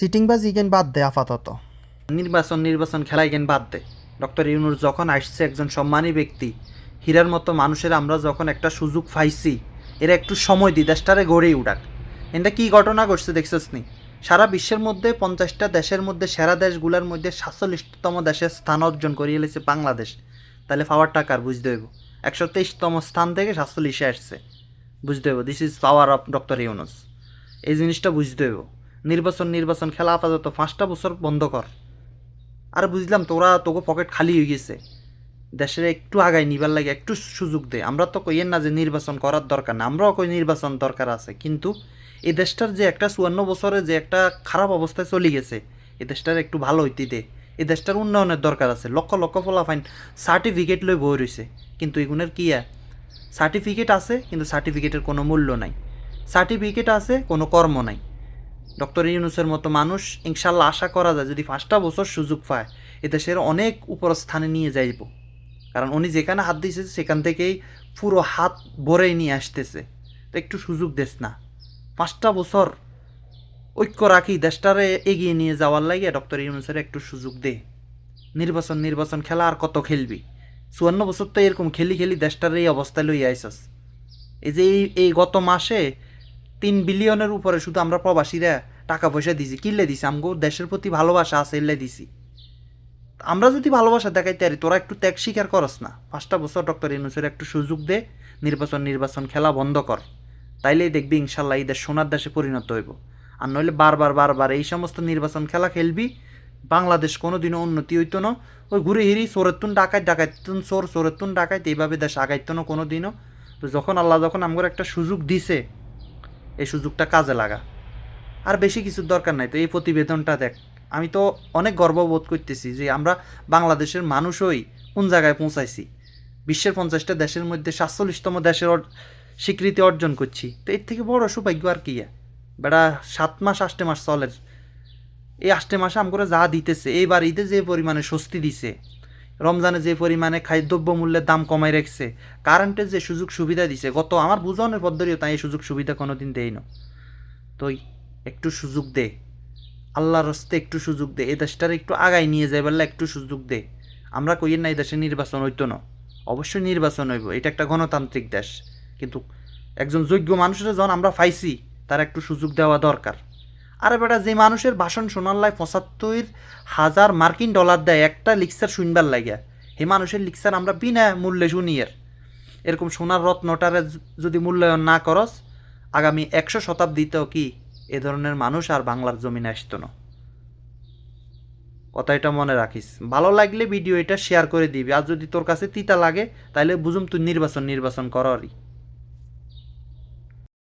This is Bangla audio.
সিটিংবাজ ইগেন বাদ দে আপাতত। নির্বাচন নির্বাচন খেলা ইগেন বাদ দে? ডক্টর ইউনুস যখন আসছে একজন সম্মানী ব্যক্তি, হীরার মতো মানুষের আমরা যখন একটা সুযোগ পাইছি, এরা একটু সময় দিই দেশটারে গড়েই উঠাক। এটা কি ঘটনা ঘটছে দেখছিস নি? সারা বিশ্বের মধ্যে পঞ্চাশটা দেশের মধ্যে সেরা দেশগুলোর মধ্যে সাতচল্লিশতম দেশের স্থান অর্জন করিয়ে এলেছে বাংলাদেশ। তাহলে পাওয়ার টাকার বুঝতে হইব? একশো তেইশতম স্থান থেকে সাতচল্লিশে আসছে। বুঝতে হইব this is power of doctor Yunus. এই জিনিসটা বুঝতে হইব। নির্বাচন নির্বাচন, খেলা আপাতত পাঁচটা বছর বন্ধ কর। আর বুঝলাম তোরা তোকে পকেট খালি হয়ে গেছে। দেশের একটু আগায় নিবার লাগে, একটু সুযোগ দে। আমরা তো কইয়েন না যে নির্বাচন করার দরকার না, আমরাও কই নির্বাচন দরকার আছে। কিন্তু এই দেশটার যে একটা চুয়ান্ন বছরে যে একটা খারাপ অবস্থায় চলে গেছে, এই দেশটার একটু ভালো হইতে দে। এই দেশটার উন্নয়নের দরকার আছে। লক্ষ লক্ষ ফলাফাইন সার্টিফিকেট লই বই রইছে। কিন্তু এগুনের কি সার্টিফিকেট আছে, কিন্তু সার্টিফিকেটের কোনো মূল্য নাই। সার্টিফিকেট আছে, কোনো কর্ম নাই। ডক্টর ইউনুসের মতো মানুষ ইনশাল্লাহ আশা করা যায় যদি পাঁচটা বছর সুযোগ পায়, এ দেশের অনেক উপর স্থানে নিয়ে যাইব। কারণ উনি যেখানে হাত দিয়েছে সেখান থেকেই পুরো হাত ভরেই নিয়ে আসতেছে। তো একটু সুযোগ দেস না। পাঁচটা বছর ঐক্য রাখি, দেশটারে এগিয়ে নিয়ে যাওয়ার লাগে ডক্টর ইউনুসের একটু সুযোগ দে। নির্বাচন নির্বাচন খেলা আর কত খেলবি? চুয়ান্ন বছর তো এরকম খেলি খেলি দেশটার এই অবস্থায় লই আইসস এই যে এই এই গত মাসে তিন বিলিয়নের উপরে শুধু আমরা প্রবাসীরা টাকা পয়সা দিছি, কিনলে দিছি, আমগো দেশের প্রতি ভালোবাসা আছে এলে দিছি। আমরা যদি ভালোবাসা দেখাইতে পারি তোরা একটু ত্যাগ স্বীকার করস না। পাঁচটা বছর ডক্টর ইউনুসের একটু সুযোগ দে, নির্বাচন নির্বাচন খেলা বন্ধ কর। তাইলেই দেখবি ইনশাল্লাহ এই দেশ সোনার দেশে পরিণত হইব। আর নইলে বারবার বারবার এই সমস্ত নির্বাচন খেলা খেলবি, বাংলাদেশ কোনো দিনও উন্নতি হইতো না। ওই ঘুরে হিরি চোরেতুন ডাকাত ডাকাইতুন চোর চোরেতুন ডাকাইত, এইভাবে দেশ আগাইতো না কোনো দিনও তো যখন আল্লাহ যখন আমগর একটা সুযোগ দিছে, এই সুযোগটা কাজে লাগা। আর বেশি কিছুর দরকার নাই। তো এই প্রতিবেদনটা দেখ, আমি তো অনেক গর্ববোধ করতেছি যে আমরা বাংলাদেশের মানুষই কোন জায়গায় পৌঁছাইছি। বিশ্বের পঞ্চাশটা দেশের মধ্যে সাতচল্লিশতম দেশের স্বীকৃতি অর্জন করছি। তো এর থেকে বড় সৌভাগ্য আর কি বেড়া সাত মাস আষ্টে মাস চলের। এই আষ্টে মাসে আমগরে যা দিতেছে, এইবার ঈদে যে পরিমাণে স্বস্তি দিছে, রমজানে যে পরিমাণে খাদ্যদ্রব্য মূল্যের দাম কমাই রাখছে, কারেন্টের যে সুযোগ সুবিধা দিছে, গত আমার বুঝানোর পদ্ধতিও তাই এই সুযোগ সুবিধা কোনোদিন দেয় না তো একটু সুযোগ দে। আল্লাহর রস্তে একটু সুযোগ দে। এ দেশটার একটু আগায় নিয়ে বললে একটু সুযোগ দে। আমরা কইয়েন না, এই দেশে নির্বাচন হইতো না। অবশ্যই নির্বাচন হইব। এটা একটা গণতান্ত্রিক দেশ। কিন্তু একজন যোগ্য মানুষের যখন আমরা পাইছি, তার একটু সুযোগ দেওয়া দরকার। আরে বেটা, যে মানুষের ভাষণ শোনার লাই পঁচাত্তর হাজার মার্কিন ডলার দেয়, একটা লিক্সার শুনবার লাগিয়া। সেই মানুষের লিক্সার আমরা বিনা মূল্যে শুনি এর। এরকম সোনার রত্নটারে যদি মূল্যায়ন না করস, আগামী একশো শতাব্দীতেও কি এ ধরনের মানুষ আর বাংলার জমিনে আসতো না। কথা এটা মনে রাখিস। ভালো লাগলে ভিডিও এটা শেয়ার করে দিবি। আর যদি তোর কাছে তিতা লাগে তাহলে বুঝুম তুই নির্বাচন নির্বাচন কররি